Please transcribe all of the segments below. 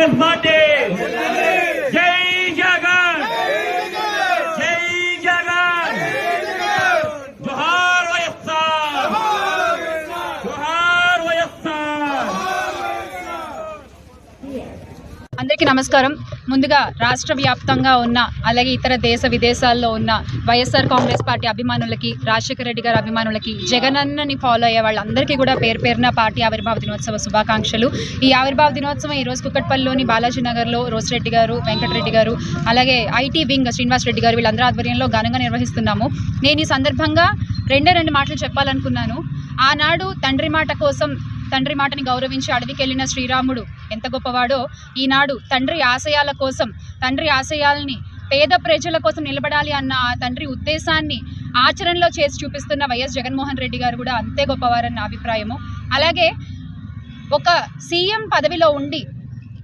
Congress party జై జగన్ జై జగన్ జోహార్ వైఎస్ఆర్ జోహార్ వైఎస్ఆర్ అందరికీ నమస్కారం. ముందుగా రాష్ట్ర వ్యాప్తంగా ఉన్న అలాగే ఇతర దేశ విదేశాల్లో ఉన్న వైఎస్ఆర్ కాంగ్రెస్ పార్టీ అభిమానులకి రాజశేఖర రెడ్డి గారి అభిమానులకి జగనన్నని ఫాలో అయ్యే వాళ్ళందరికీ కూడా పేరు పేరున పార్టీ ఆవిర్భావ దినోత్సవ శుభాకాంక్షలు. ఈ ఆవిర్భావ దినోత్సవం ఈరోజు కుక్కట్పల్లిలోని బాలాజీ నగర్లో రోసిరెడ్డి గారు వెంకటరెడ్డి గారు అలాగే ఐటీ వింగ్ శ్రీనివాస్ రెడ్డి గారు వీళ్ళందరూ ఆధ్వర్యంలో ఘనంగా నిర్వహిస్తున్నాము. నేను ఈ సందర్భంగా రెండే రెండు మాటలు చెప్పాలనుకున్నాను. ఆనాడు తండ్రి మాట కోసం తండ్రి మాటని గౌరవించి అడవికి వెళ్ళిన శ్రీరాముడు ఎంత గొప్పవాడో ఈనాడు తండ్రి ఆశయాల కోసం తండ్రి ఆశయాల్ని పేద ప్రజల కోసం నిలబడాలి అన్న ఆ తండ్రి ఉద్దేశాన్ని ఆచరణలో చేసి చూపిస్తున్న వైఎస్ జగన్మోహన్ రెడ్డి గారు కూడా అంతే గొప్పవారన్న నా అభిప్రాయము. అలాగే ఒక సీఎం పదవిలో ఉండి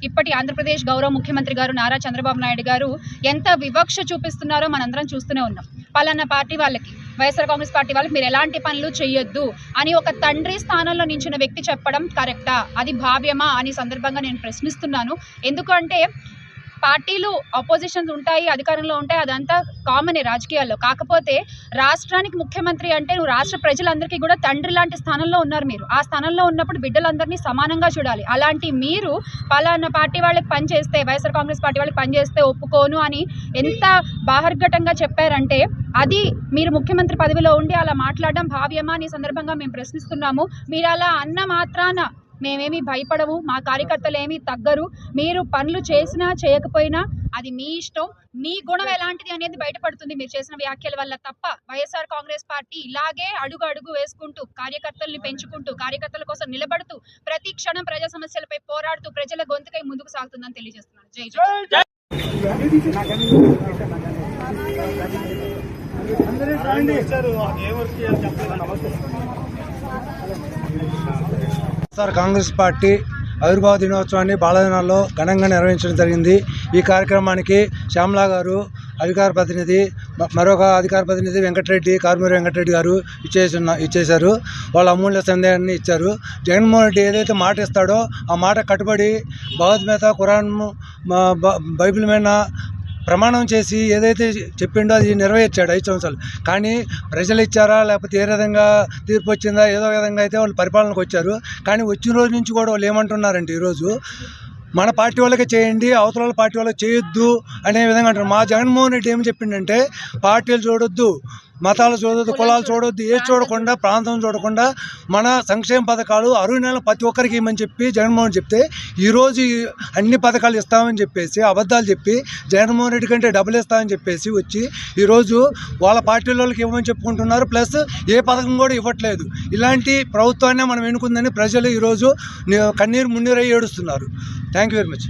ఇప్పటి ఆంధ్రప్రదేశ్ గౌరవ ముఖ్యమంత్రి గారు నారా చంద్రబాబు నాయుడు గారు ఎంత వివక్ష చూపిస్తున్నారో మనందరం చూస్తూనే ఉన్నాం. పలానా పార్టీ వాళ్ళకి వైఎస్ఆర్ కాంగ్రెస్ పార్టీ వాళ్ళకి మీరు ఎలాంటి పనులు చేయొద్దు అని ఒక తండ్రి స్థానంలో నించిన వ్యక్తి చెప్పడం కరెక్టా? అది భావ్యమా? అని సందర్భంగా నేను ప్రశ్నిస్తున్నాను. ఎందుకంటే పార్టీలు ఆపోజిషన్స్ ఉంటాయి అధికారంలో ఉంటాయి అదంతా కామనే రాజకీయాల్లో. కాకపోతే రాష్ట్రానికి ముఖ్యమంత్రి అంటే నువ్వు రాష్ట్ర ప్రజలందరికీ కూడా తండ్రి లాంటి స్థానంలో ఉన్నారు మీరు. ఆ స్థానంలో ఉన్నప్పుడు బిడ్డలందరినీ సమానంగా చూడాలి. అలాంటి మీరు పలానా పార్టీ వాళ్ళకి పనిచేస్తే వైఎస్ఆర్ కాంగ్రెస్ పార్టీ వాళ్ళకి పనిచేస్తే ఒప్పుకోను అని ఎంత బాహర్ఘటంగా చెప్పారంటే అది మీరు ముఖ్యమంత్రి పదవిలో ఉండి అలా మాట్లాడడం భావ్యమా అని సందర్భంగా మేము ప్రశ్నిస్తున్నాము. మీరు అలా అన్న మాత్రాన మేమేమి భయపడము మా కార్యకర్తలు ఏమీ తగ్గరు. మీరు పనులు చేసినా చేయకపోయినా అది మీ ఇష్టం. మీ గుణం ఎలాంటిది అనేది బయటపడుతుంది మీరు చేసిన వ్యాఖ్యల వల్ల తప్ప. వైఎస్ఆర్ కాంగ్రెస్ పార్టీ ఇలాగే అడుగు అడుగు వేసుకుంటూ కార్యకర్తల్ని పెంచుకుంటూ కార్యకర్తల కోసం నిలబడుతూ ప్రతి క్షణం ప్రజా సమస్యలపై పోరాడుతూ ప్రజల గొంతుకై ముందుకు సాగుతుందని తెలియజేస్తున్నాను. జై జై. సార్ కాంగ్రెస్ పార్టీ ఆవిర్భావ దినోత్సవాన్ని బాలదినాల్లో ఘనంగా నిర్వహించడం జరిగింది. ఈ కార్యక్రమానికి శ్యామలా గారు అధికార ప్రతినిధి మరొక అధికార ప్రతినిధి వెంకటరెడ్డి కార్మూరి వెంకటరెడ్డి గారు ఇచ్చేసిన ఇచ్చేశారు. వాళ్ళ అమూల్య సందేహాన్ని ఇచ్చారు. జగన్మోహన్ రెడ్డి ఏదైతే మాట ఇస్తాడో ఆ మాట కట్టుబడి భగవద్గీత ఖురాన్ బైబిల్ మీద ప్రమాణం చేసి ఏదైతే చెప్పిండో అది నెరవేర్చాడు ఐదు సంవత్సరాలు. కానీ ప్రజలు ఇచ్చారా? లేకపోతే ఏ విధంగా తీర్పు వచ్చిందా? ఏదో విధంగా అయితే వాళ్ళు పరిపాలనకు వచ్చారు. కానీ వచ్చిన రోజు నుంచి కూడా వాళ్ళు ఏమంటున్నారంటే ఈరోజు మన పార్టీ వాళ్ళకే చేయండి అవతల పార్టీ వాళ్ళకి చేయొద్దు అనే విధంగా అంటారు మా జగన్మోహన్ రెడ్డి ఏం చెప్పిండంటే పార్టీలు చూడొద్దు మతాలు చూడొద్దు కులాలు చూడొద్దు ఏ చూడకుండా ప్రాంతం చూడకుండా మన సంక్షేమ పథకాలు అరవై నెలలు ప్రతి ఒక్కరికి ఇవ్వమని చెప్పి జగన్మోహన్ చెప్తే ఈరోజు అన్ని పథకాలు ఇస్తామని చెప్పేసి అబద్ధాలు చెప్పి జగన్మోహన్ రెడ్డి కంటే డబ్బులు ఇస్తామని చెప్పేసి వచ్చి ఈరోజు వాళ్ళ పార్టీ వాళ్ళకి ఇవ్వమని చెప్పుకుంటున్నారు. ప్లస్ ఏ పథకం కూడా ఇవ్వట్లేదు. ఇలాంటి ప్రభుత్వాన్ని మనం ఎన్నుకుందని ప్రజలు ఈరోజు కన్నీరు మున్నీరై ఏడుస్తున్నారు. Thank you very much